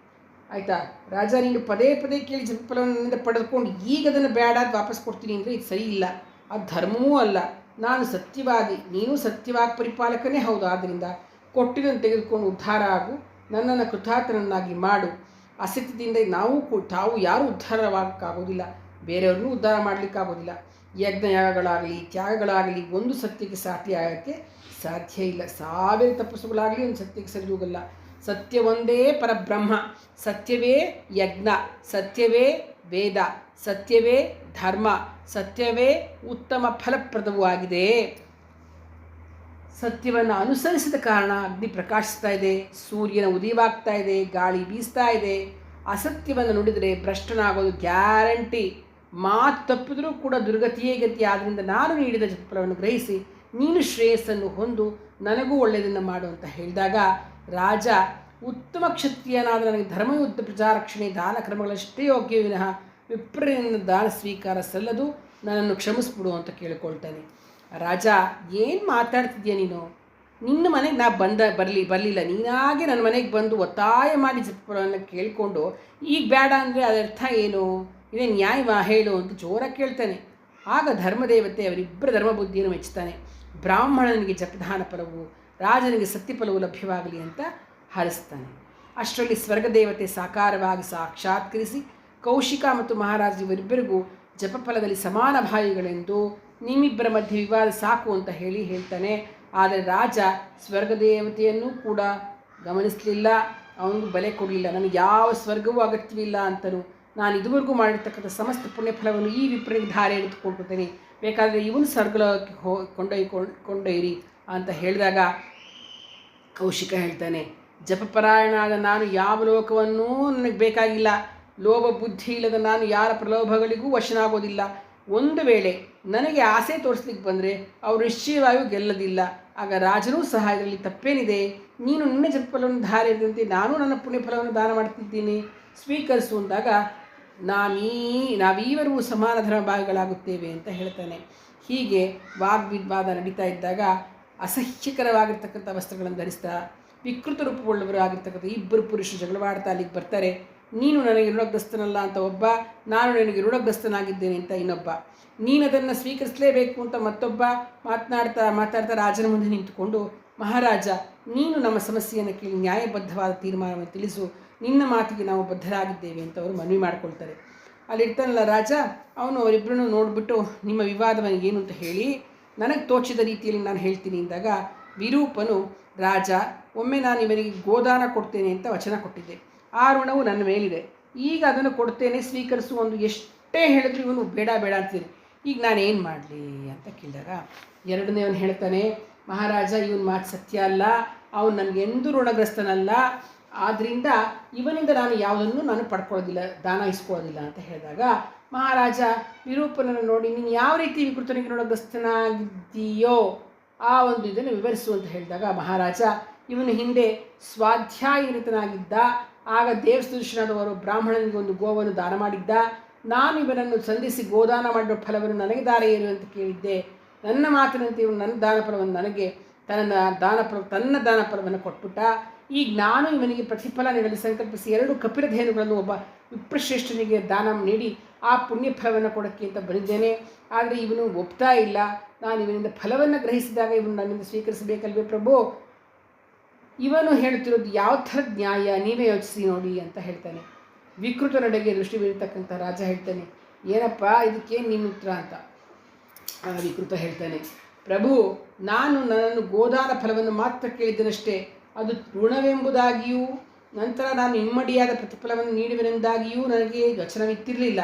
ಆಯಿತಾ? ರಾಜ, ನೀನು ಪದೇ ಪದೇ ಕೇಳಿ ಜಪಫಲವನ್ನು ನನ್ನಿಂದ ಪಡೆದುಕೊಂಡು ಈಗ ಅದನ್ನು ಬೇಡ ಅಂತ ವಾಪಸ್ ಕೊಡ್ತೀನಿ ಅಂದರೆ ಇದು ಸರಿ ಇಲ್ಲ. ಆ ಧರ್ಮವೂ ಅಲ್ಲ. ನಾನು ಸತ್ಯವಾದಿ. ನೀನು ಸತ್ಯವಾಗಿ ಪರಿಪಾಲಕನೇ ಹೌದು. ಆದ್ದರಿಂದ ಕೊಟ್ಟಿದ್ದನ್ನು ತೆಗೆದುಕೊಂಡು ಉದ್ಧಾರ ಆಗು. ನನ್ನನ್ನು ಕೃತಾರ್ಥನನ್ನಾಗಿ ಮಾಡು. ಅಸಿತದಿಂದ ನಾವು ತಾವು ಯಾರೂ ಉದ್ಧಾರವಾಗಕ್ಕಾಗೋದಿಲ್ಲ. ಬೇರೆಯವ್ರನ್ನೂ ಉದ್ಧಾರ ಮಾಡಲಿಕ್ಕಾಗೋದಿಲ್ಲ. ಯಜ್ಞಯಾಗಗಳಾಗಲಿ, ತ್ಯಾಗಗಳಾಗಲಿ ಒಂದು ಸತ್ಯಕ್ಕೆ ಸಾಟಿ ಆಗೋಕ್ಕೆ ಸಾಧ್ಯ ಇಲ್ಲ. ಸಾವಿರ ತಪಸ್ಸುಗಳಾಗಲಿ ಒಂದು ಸತ್ಯಕ್ಕೆ ಸರಿದೂಗಲ್ಲ. ಸತ್ಯ ಒಂದೇ ಪರಬ್ರಹ್ಮ. ಸತ್ಯವೇ ಯಜ್ಞ. ಸತ್ಯವೇ ವೇದ. ಸತ್ಯವೇ ಧರ್ಮ. ಸತ್ಯವೇ ಉತ್ತಮ ಫಲಪ್ರದವೂ ಆಗಿದೆ. ಸತ್ಯವನ್ನು ಅನುಸರಿಸಿದ ಕಾರಣ ಅಗ್ನಿ ಪ್ರಕಾಶಿಸ್ತಾ ಇದೆ, ಸೂರ್ಯನ ಉದಯವಾಗ್ತಾ ಇದೆ, ಗಾಳಿ ಬೀಸ್ತಾ ಇದೆ. ಅಸತ್ಯವನ್ನು ನುಡಿದರೆ ಭ್ರಷ್ಟನಾಗೋದು ಗ್ಯಾರಂಟಿ. ಮಾತು ತಪ್ಪಿದರೂ ಕೂಡ ದುರ್ಗತಿಯೇ ಗತಿ. ಆದ್ದರಿಂದ ನಾನು ನೀಡಿದ ಫಲವನ್ನು ಗ್ರಹಿಸಿ ನೀನು ಶ್ರೇಯಸ್ಸನ್ನು ಹೊಂದು ನನಗೂ ಒಳ್ಳೆಯದನ್ನು ಮಾಡು ಅಂತ ಹೇಳಿದಾಗ, ರಾಜ, ಉತ್ತಮ ಕ್ಷತ್ರಿಯನಾದ ನನಗೆ ಧರ್ಮಯುದ್ಧ ಪ್ರಚಾರಕ್ಷಣೆ ದಾನ ಕ್ರಮಗಳಷ್ಟೇ ಯೋಗ್ಯ ವಿನಃ ವಿಪ್ರನಿಂದ ದಾನ ಸ್ವೀಕಾರ ಸಲ್ಲದು, ನನ್ನನ್ನು ಕ್ಷಮಿಸ್ಬಿಡು ಅಂತ ಕೇಳಿಕೊಳ್ತಾನೆ. ರಾಜ, ಏನು ಮಾತಾಡ್ತಿದ್ಯಾ ನೀನು? ನಿನ್ನ ಮನೆಗೆ ನಾ ಬಂದ, ಬರಲಿ, ಬರಲಿಲ್ಲ. ನೀನಾಗೆ ನನ್ನ ಮನೆಗೆ ಬಂದು ಒತ್ತಾಯ ಮಾಡಿ ಜಪಫಲವನ್ನು ಕೇಳಿಕೊಂಡು, ಈಗ ಬೇಡ ಅಂದರೆ ಅದರ್ಥ ಏನು? ಇದೇ ನ್ಯಾಯವಾ? ಹೇಳು, ಅಂತ ಜೋರಾಗಿ ಕೇಳ್ತಾನೆ. ಆಗ ಧರ್ಮದೇವತೆ ಅವರಿಬ್ಬರ ಧರ್ಮಬುದ್ಧಿಯನ್ನು ಮೆಚ್ಚುತ್ತಾನೆ ಬ್ರಾಹ್ಮಣನಿಗೆ ಜಪದಾನ ಫಲವು ರಾಜನಿಗೆ ಸತ್ಯಫಲವು ಲಭ್ಯವಾಗಲಿ ಅಂತ ಹರಿಸ್ತಾನೆ. ಅಷ್ಟರಲ್ಲಿ ಸ್ವರ್ಗದೇವತೆ ಸಾಕಾರವಾಗಿ ಸಾಕ್ಷಾತ್ಕರಿಸಿ, ಕೌಶಿಕ ಮತ್ತು ಮಹಾರಾಜ ಇವರಿಬ್ಬರಿಗೂ ಜಪಫಲದಲ್ಲಿ ಸಮಾನ ಭಾಯಿಗಳೆಂದು ನಿಮ್ಮಿಬ್ಬರ ಮಧ್ಯೆ ವಿವಾದ ಸಾಕು ಅಂತ ಹೇಳಿ ಹೇಳ್ತಾನೆ. ಆದರೆ ರಾಜ ಸ್ವರ್ಗದೇವತೆಯನ್ನು ಕೂಡ ಗಮನಿಸಲಿಲ್ಲ. ಅವನಿಗೂ ಬಲೆ ಕೊಡಲಿಲ್ಲ. ನನಗೆ ಯಾವ ಸ್ವರ್ಗವೂ ಅಗತ್ಯವಿಲ್ಲ ಅಂತಲೂ ನಾನು ಇದುವರೆಗೂ ಮಾಡಿರ್ತಕ್ಕಂಥ ಸಮಸ್ತ ಪುಣ್ಯಫಲವನ್ನು ಈ ವಿಪರೀತ ಧಾರೆ ಎಳೆದುಕೊಳ್ಕೊತೇನೆ ಬೇಕಾದರೆ ಇವನು ಸ್ವರ್ಗಲೋಕಕ್ಕೆ ಹೋ ಕೊಂಡೊಯ್ಕೊಂಡು ಕೊಂಡೊಯ್ಯಿರಿ ಅಂತ ಹೇಳಿದಾಗ ಕೌಶಿಕ ಹೇಳ್ತಾನೆ ಜಪಪರಾಯಣಾದ ನಾನು ಯಾವ ಲೋಕವನ್ನೂ ನನಗೆ ಬೇಕಾಗಿಲ್ಲ. ಲೋಭ ಬುದ್ಧಿ ಇಲ್ಲದ ನಾನು ಯಾರ ಪ್ರಲೋಭಗಳಿಗೂ ವಶನಾಗೋದಿಲ್ಲ. ಒಂದು ವೇಳೆ ನನಗೆ ಆಸೆ ತೋರಿಸ್ಲಿಕ್ಕೆ ಬಂದರೆ ಅವರು ನಿಶ್ಚಯವಾಗಿಯೂ ಗೆಲ್ಲದಿಲ್ಲ. ಆಗ ರಾಜನೂ ಸಹ ಇದರಲ್ಲಿ ತಪ್ಪೇನಿದೆ. ನೀನು ನಿನ್ನ ಜಪಫಲವನ್ನು ಧಾರಿದಂತೆ ನಾನು ನನ್ನ ಪುಣ್ಯಫಲವನ್ನು ದಾನ ಮಾಡ್ತಿದ್ದೀನಿ ಸ್ವೀಕರಿಸು ಅಂದಾಗ ನಾನೀ, ನಾವೀವರೂ ಸಮಾನ ಧರ್ಮ ಭಾಗಗಳಾಗುತ್ತೇವೆ ಅಂತ ಹೇಳ್ತಾನೆ. ಹೀಗೆ ವಾಗ್ವಿವಾದ ನಡೀತಾ ಇದ್ದಾಗ ಅಸಹ್ಯಕರವಾಗಿರ್ತಕ್ಕಂಥ ವಸ್ತ್ರಗಳನ್ನು ಧರಿಸ್ತಾ ವಿಕೃತ ರೂಪವುಳ್ಳವರು ಆಗಿರ್ತಕ್ಕಂಥ ಇಬ್ಬರು ಪುರುಷರು ಜಗಳವಾಡ್ತಾ ಅಲ್ಲಿಗೆ ಬರ್ತಾರೆ. ನೀನು ನನಗೆ ಋಣಗ್ರಸ್ತನಲ್ಲ ಅಂತ ಒಬ್ಬ, ನಾನು ನಿನಗೆ ಋಣಗ್ರಸ್ತನಾಗಿದ್ದೇನೆ ಅಂತ ಇನ್ನೊಬ್ಬ. ನೀನು ಅದನ್ನು ಸ್ವೀಕರಿಸಲೇಬೇಕು ಅಂತ ಮತ್ತೊಬ್ಬ ಮಾತನಾಡ್ತಾ ಮಾತಾಡ್ತಾ ರಾಜನ ಮುಂದೆ ನಿಂತುಕೊಂಡು, ಮಹಾರಾಜ, ನೀನು ನಮ್ಮ ಸಮಸ್ಯೆಯನ್ನು ಕೇಳಿ ನ್ಯಾಯಬದ್ಧವಾದ ತೀರ್ಮಾನವನ್ನು ತಿಳಿಸು. ನಿನ್ನ ಮಾತಿಗೆ ನಾವು ಬದ್ಧರಾಗಿದ್ದೇವೆ ಅಂತ ಅವರು ಮನವಿ ಮಾಡ್ಕೊಳ್ತಾರೆ. ಅಲ್ಲಿರ್ತಾನಲ್ಲ ರಾಜ, ಅವನು ಅವರಿಬ್ಬರನ್ನು ನೋಡಿಬಿಟ್ಟು, ನಿಮ್ಮ ವಿವಾದವನ್ನು ಏನು ಅಂತ ಹೇಳಿ, ನನಗೆ ತೋಚಿದ ರೀತಿಯಲ್ಲಿ ನಾನು ಹೇಳ್ತೀನಿ ಅಂದಾಗ, ವಿರೂಪನು, ರಾಜ, ಒಮ್ಮೆ ನಾನು ಇವರಿಗೆ ಗೋದಾನ ಕೊಡ್ತೇನೆ ಅಂತ ವಚನ ಕೊಟ್ಟಿದ್ದೆ. ಆ ಋಣವು ನನ್ನ ಮೇಲಿದೆ. ಈಗ ಅದನ್ನು ಕೊಡ್ತೇನೆ, ಸ್ವೀಕರಿಸು ಒಂದು ಎಷ್ಟೇ ಹೇಳಿದ್ರು ಇವನು ಬೇಡ ಬೇಡ ಅಂತೀನಿ ಈಗ ನಾನು ಏನು ಮಾಡಲಿ ಅಂತ ಕೇಳಿದಾಗ, ಎರಡನೇ ಅವನು ಹೇಳ್ತಾನೆ, ಮಹಾರಾಜ, ಇವನ ಮಾತು ಸತ್ಯ ಅಲ್ಲ, ಅವನು ನನಗೆಂದೂ ಋಣಗ್ರಸ್ತನಲ್ಲ ಆದ್ದರಿಂದ ಇವನಿಂದ ನಾನು ಯಾವುದನ್ನು ನಾನು ಪಡ್ಕೊಳ್ಳೋದಿಲ್ಲ, ದಾನ ಇಸ್ಕೊಳ್ಳೋದಿಲ್ಲ, ಅಂತ ಹೇಳಿದಾಗ, ಮಹಾರಾಜ, ವಿರೂಪನನ್ನು ನೋಡಿ, ನೀನು ಯಾವ ರೀತಿ ವಿಕೃತನಿಗೆ ಋಣಗ್ರಸ್ತನಾಗಿದ್ದೀಯೋ, ಆ ಒಂದು ಇದನ್ನು ವಿವರಿಸು, ಅಂತ ಹೇಳಿದಾಗ, ಮಹಾರಾಜ, ಇವನು ಹಿಂದೆ ಸ್ವಾಧ್ಯಾಯನಿತನಾಗಿದ್ದ, ಆಗ ದೇವಸುದರ್ಶನದವರು ಬ್ರಾಹ್ಮಣನಿಗೆ ಒಂದು ಗೋವನ್ನು ದಾನ ಮಾಡಿದ್ದ ನಾನು ಇವನನ್ನು ಸಂಧಿಸಿ ಗೋದಾನ ಮಾಡುವ ಫಲವನ್ನು ನನಗೆ ದಾರ ಏನು ಅಂತ ಕೇಳಿದ್ದೆ. ನನ್ನ ಮಾತಿನಂತೆ ಇವನು ನನ್ನ ದಾನ ಫಲವನ್ನು ನನಗೆ, ತನ್ನ ದಾನಫಲ, ತನ್ನ ದಾನ ಫಲವನ್ನು ಕೊಟ್ಬಿಟ್ಟ. ಈಗ ನಾನು ಇವನಿಗೆ ಪ್ರತಿಫಲ ನೀಡಲು ಸಂಕಲ್ಪಿಸಿ ಎರಡು ಕಪಿಲಧೇನುಗಳನ್ನು ಒಬ್ಬ ವಿಪ್ರಶ್ರೇಷ್ಠನಿಗೆ ದಾನ ನೀಡಿ ಆ ಪುಣ್ಯ ಫಲವನ್ನು ಕೊಡೋಕ್ಕೆ ಅಂತ ಬಂದಿದ್ದೇನೆ. ಆದರೆ ಇವನು ಒಪ್ತಾ ಇಲ್ಲ. ನಾನು ಇವನಿಂದ ಫಲವನ್ನು ಗ್ರಹಿಸಿದಾಗ ಇವನು ನನ್ನಿಂದ ಸ್ವೀಕರಿಸಬೇಕಲ್ವೇ ಪ್ರಭು? ಇವನು ಹೇಳ್ತಿರೋದು ಯಾವ ಥರದ ನ್ಯಾಯ? ನೀವೇ ಯೋಚಿಸಿ ನೋಡಿ ಅಂತ ಹೇಳ್ತಾನೆ. ವಿಕೃತ ನಡೆಗೆ ದೃಷ್ಟಿ ಬೀರ್ತಕ್ಕಂಥ ರಾಜ ಹೇಳ್ತಾನೆ, ಏನಪ್ಪ, ಇದಕ್ಕೇನು ನಿಮ್ಮ ಉತ್ತರ ಅಂತ? ವಿಕೃತ ಹೇಳ್ತಾನೆ, ಪ್ರಭು, ನಾನು ನನ್ನನ್ನು ಗೋದಾನ ಫಲವನ್ನು ಮಾತ್ರ ಕೇಳಿದನಷ್ಟೇ ಅದು ಋಣವೆಂಬುದಾಗಿಯೂ, ನಂತರ ನಾನು ಇಮ್ಮಡಿಯಾದ ಪ್ರತಿಫಲವನ್ನು ನೀಡುವನೆಂದಾಗಿಯೂ ನನಗೆ ವಚನವಿತ್ತಿರಲಿಲ್ಲ.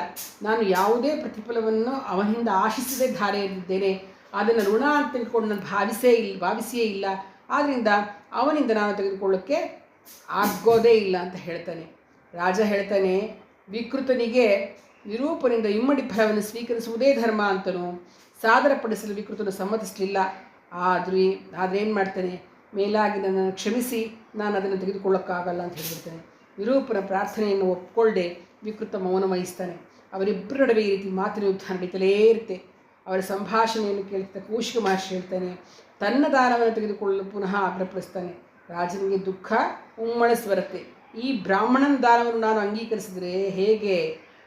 ನಾನು ಯಾವುದೇ ಪ್ರತಿಫಲವನ್ನು ಅವನಿಂದ ಆಶಿಸದೆ ಧಾರೆ ಎದ್ದಿದ್ದೇನೆ ಅದನ್ನು ಋಣ ಅಂತ ತಿಳ್ಕೊಂಡು ನಾನು ಭಾವಿಸೇ ಇಲ್ಲ ಭಾವಿಸಿಯೇ ಇಲ್ಲ. ಆದ್ದರಿಂದ ಅವನಿಂದ ನಾನು ತೆಗೆದುಕೊಳ್ಳೋಕ್ಕೆ ಆಗೋದೇ ಇಲ್ಲ ಅಂತ ಹೇಳ್ತಾನೆ. ರಾಜ ಹೇಳ್ತಾನೆ, ವಿಕೃತನಿಗೆ ವಿರೂಪನಿಂದ ಇಮ್ಮಡಿ ಫಲವನ್ನು ಸ್ವೀಕರಿಸುವುದೇ ಧರ್ಮ ಅಂತನೂ. ಸಾದರಪಡಿಸಲು ವಿಕೃತನು ಸಮ್ಮತಿಸಲಿಲ್ಲ. ಆದ್ರೆ ಆದರೆ ಏನು ಮಾಡ್ತಾನೆ? ಮೇಲಾಗಿ ನನ್ನನ್ನು ಕ್ಷಮಿಸಿ, ನಾನು ಅದನ್ನು ತೆಗೆದುಕೊಳ್ಳೋಕ್ಕಾಗಲ್ಲ ಅಂತ ಹೇಳ್ಬಿಡ್ತಾನೆ. ವಿರೂಪನ ಪ್ರಾರ್ಥನೆಯನ್ನು ಒಪ್ಪಿಕೊಳ್ಳದೆ ವಿಕೃತ ಮೌನ ವಹಿಸ್ತಾನೆ. ಅವರಿಬ್ಬರ ನಡುವೆ ಈ ರೀತಿ ಮಾತಿನ ಯುದ್ಧ ನಡೀತಲೇ ಇರುತ್ತೆ. ಅವರ ಸಂಭಾಷಣೆಯನ್ನು ಕೇಳ್ತಾ ಕೌಶಿಕ ಮಹರ್ಷಿ ಹೇಳ್ತಾನೆ, ತನ್ನ ದಾನವನ್ನು ತೆಗೆದುಕೊಳ್ಳಲು ಪುನಃ ಆಗ್ರಹಪಡಿಸ್ತಾನೆ. ರಾಜನಿಗೆ ದುಃಖ ಉಮ್ಮಳಿಸಿ ಬರುತ್ತೆ ಈ ಬ್ರಾಹ್ಮಣನ ದಾನವನ್ನು ನಾನು ಅಂಗೀಕರಿಸಿದರೆ ಹೇಗೆ?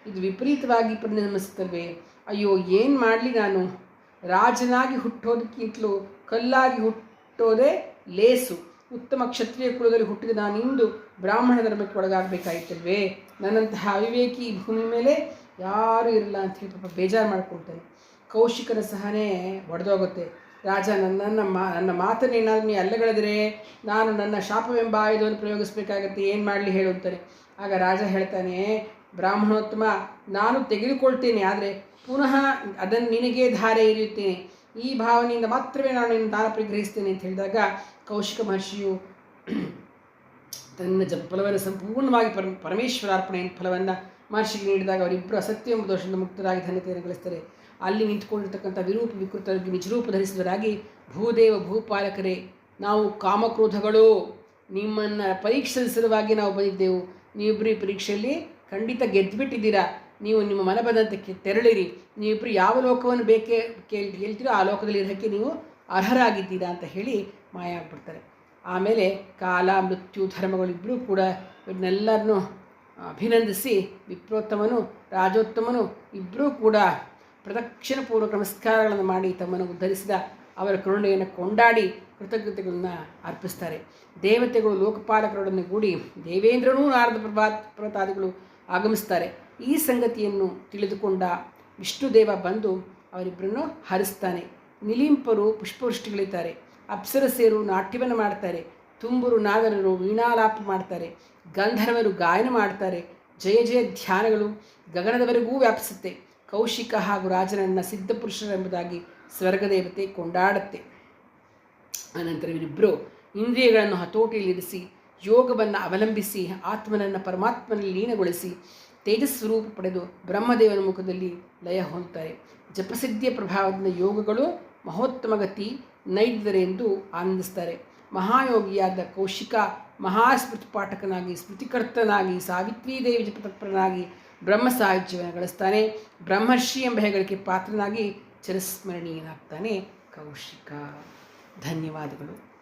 ಇದು ವಿಪರೀತವಾಗಿ ಪರಿಣಮಿಸ್ತವೆ ಅಯ್ಯೋ, ಏನು ಮಾಡಲಿ ನಾನು? ರಾಜನಾಗಿ ಹುಟ್ಟೋದಕ್ಕಿಂತಲೂ ಕಲ್ಲಾಗಿ ಹುಟ್ಟೋದೇ ಲೇಸು. ಉತ್ತಮ ಕ್ಷತ್ರಿಯ ಕುಲದಲ್ಲಿ ಹುಟ್ಟಿದ ನಾನಿಂದು ಬ್ರಾಹ್ಮಣ ಧರ್ಮಕ್ಕೆ ಒಳಗಾಗಬೇಕಾಯ್ತಲ್ವೇ? ನನ್ನಂತಹ ಅವಿವೇಕಿ ಭೂಮಿ ಮೇಲೆ ಯಾರೂ ಇರಲ್ಲ ಅಂತ ಹೇಳಿ ಪಾಪ ಬೇಜಾರು ಮಾಡ್ಕೊಳ್ತಾನೆ. ಕೌಶಿಕನ ಸಹನೆ ಒಡೆದೋಗುತ್ತೆ. ರಾಜ, ನನ್ನ ಮಾ ನನ್ನ ಮಾತನ್ನು ಏನಾದರೂ ನೀ ಅಲ್ಲಗಳೆದರೆ ನಾನು ನನ್ನ ಶಾಪವೆಂಬ ಆಯುಧವನ್ನು ಪ್ರಯೋಗಿಸಬೇಕಾಗತ್ತೆ, ಏನು ಮಾಡಲಿ ಹೇಳು ಅಂತಾನೆ ಆಗ ರಾಜ ಹೇಳ್ತಾನೆ, ಬ್ರಾಹ್ಮಣೋತ್ತಮ, ನಾನು ತೆಗೆದುಕೊಳ್ತೇನೆ, ಆದರೆ ಪುನಃ ಅದನ್ನು ನಿನಗೆ ಧಾರೆ ಇರಿಯುತ್ತೇನೆ ಈ ಭಾವನೆಯಿಂದ ಮಾತ್ರವೇ ನಾನು ನಿನ್ನ ದಾನ ಪರಿಗ್ರಹಿಸ್ತೇನೆ ಅಂತ ಹೇಳಿದಾಗ ಕೌಶಿಕ ಮಹರ್ಷಿಯು ತನ್ನ ಫಲವನ್ನು ಸಂಪೂರ್ಣವಾಗಿ ಪರ ಪರಮೇಶ್ವರಾರ್ಪಣೆ ಫಲವನ್ನು ಮಹರ್ಷಿಗೆ ನೀಡಿದಾಗ ಅವರಿಬ್ಬರು ಅಸತ್ಯ ಎಂಬ ದೋಷದಿಂದ ಮುಕ್ತರಾಗಿ ಧನ್ಯತೆಯನ್ನು ಗಳಿಸ್ತಾರೆ. ಅಲ್ಲಿ ನಿಂತುಕೊಂಡಿರ್ತಕ್ಕಂಥ ವಿರೂಪ ವಿಕೃತರಿಗೆ ನಿಜರೂಪ ಧರಿಸಿದರಾಗಿ ಭೂದೇವ ಭೂಪಾಲಕರೇ, ನಾವು ಕಾಮಕ್ರೋಧಗಳು. ನಿಮ್ಮನ್ನು ಪರೀಕ್ಷಿಸಲು ಸಲುವಾಗಿ ನಾವು ಬಂದಿದ್ದೆವು. ನೀವಿಬ್ಬರು ಈ ಪರೀಕ್ಷೆಯಲ್ಲಿ ಖಂಡಿತ ಗೆದ್ದುಬಿಟ್ಟಿದ್ದೀರಾ ನೀವು ನಿಮ್ಮ ಮನ ಬಂದಂತೆ ತೆರಳಿರಿ. ನೀವಿಬ್ಬರು ಯಾವ ಲೋಕವನ್ನು ಬೇಕೇ, ಕೇಳಿ ಹೇಳ್ತೀರೋ ಆ ಲೋಕದಲ್ಲಿ ಇರೋಕ್ಕೆ ನೀವು ಅರ್ಹರಾಗಿದ್ದೀರಾ ಅಂತ ಹೇಳಿ ಮಾಯ ಆಗ್ಬಿಡ್ತಾರೆ ಆಮೇಲೆ ಕಾಲ, ಮೃತ್ಯು ಧರ್ಮಗಳಿಬ್ಬರೂ ಕೂಡ ಇವನ್ನೆಲ್ಲರನ್ನೂ ಅಭಿನಂದಿಸಿ, ವಿಪ್ರೋತ್ತಮನು, ರಾಜೋತ್ತಮನು ಇಬ್ಬರೂ ಕೂಡ ಪ್ರದಕ್ಷಿಣಪೂರ್ವಕ ನಮಸ್ಕಾರಗಳನ್ನು ಮಾಡಿ ತಮ್ಮನ್ನು ಉದ್ಧರಿಸಿದ ಅವರ ಕರುಣೆಯನ್ನು ಕೊಂಡಾಡಿ ಕೃತಜ್ಞತೆಗಳನ್ನು ಅರ್ಪಿಸ್ತಾರೆ. ದೇವತೆಗಳು ಲೋಕಪಾಲಕರೊಡನೆ ಕೂಡಿ ದೇವೇಂದ್ರನೂ ನಾರದ ಪ್ರಭಾತ್ ಪ್ರಭಾತಾದಿಗಳು ಆಗಮಿಸ್ತಾರೆ. ಈ ಸಂಗತಿಯನ್ನು ತಿಳಿದುಕೊಂಡ ವಿಷ್ಣು ದೇವ ಬಂದು ಅವರಿಬ್ಬರನ್ನು ಹರಿಸ್ತಾನೆ. ನಿಲಿಂಪರು ಪುಷ್ಪವೃಷ್ಟಿಗಳಿದ್ದಾರೆ. ಅಪ್ಸರಸೆಯರು ನಾಟ್ಯವನ್ನು ಮಾಡ್ತಾರೆ. ತುಂಬರು ನಾಗರರು ವೀಣಾಲಾಪ ಮಾಡ್ತಾರೆ. ಗಂಧರ್ವರು ಗಾಯನ ಮಾಡ್ತಾರೆ. ಜಯ ಜಯ ಧ್ಯಾನಗಳು ಗಗನದವರೆಗೂ ವ್ಯಾಪಿಸುತ್ತೆ. ಕೌಶಿಕ ಹಾಗೂ ರಾಜನನ್ನ ಸಿದ್ಧಪುರುಷರೆಂಬುದಾಗಿ ಸ್ವರ್ಗದೇವತೆ ಕೊಂಡಾಡುತ್ತೆ. ಅನಂತರ ಇವರಿಬ್ಬರು ಇಂದ್ರಿಯಗಳನ್ನು ಹತೋಟಿಯಲ್ಲಿರಿಸಿ, ಯೋಗವನ್ನು ಅವಲಂಬಿಸಿ, ಆತ್ಮನನ್ನು ಪರಮಾತ್ಮನಲ್ಲಿ ಲೀನಗೊಳಿಸಿ, ತೇಜಸ್ವರೂಪ ಪಡೆದು ಬ್ರಹ್ಮದೇವನ ಮುಖದಲ್ಲಿ ಲಯ ಹೊಂದುತ್ತಾರೆ. ಜಪಸಿದ್ಧಿಯ ಪ್ರಭಾವದಿಂದ ಯೋಗಗಳು ಮಹೋತ್ತಮ ಗತಿ ನೈದ್ಯರೆ ಎಂದು ಆನಂದಿಸ್ತಾರೆ. ಮಹಾಯೋಗಿಯಾದ ಕೌಶಿಕ ಮಹಾಸ್ಮೃತಿ ಪಾಠಕನಾಗಿ, ಸ್ಮೃತಿಕರ್ತನಾಗಿ ಸಾವಿತ್ರಿ ದೇವಿ ಜಪತತ್ಪರನಾಗಿ ಬ್ರಹ್ಮ ಸಾಹಿತ್ಯವನ್ನು ಗಳಿಸ್ತಾನೆ. ಬ್ರಹ್ಮರ್ಷಿ ಎಂಬ ಹೆಗಳಿಗೆ ಪಾತ್ರನಾಗಿ ಚಿರಸ್ಮರಣೀಯನಾಗ್ತಾನೆ ಕೌಶಿಕ. ಧನ್ಯವಾದಗಳು.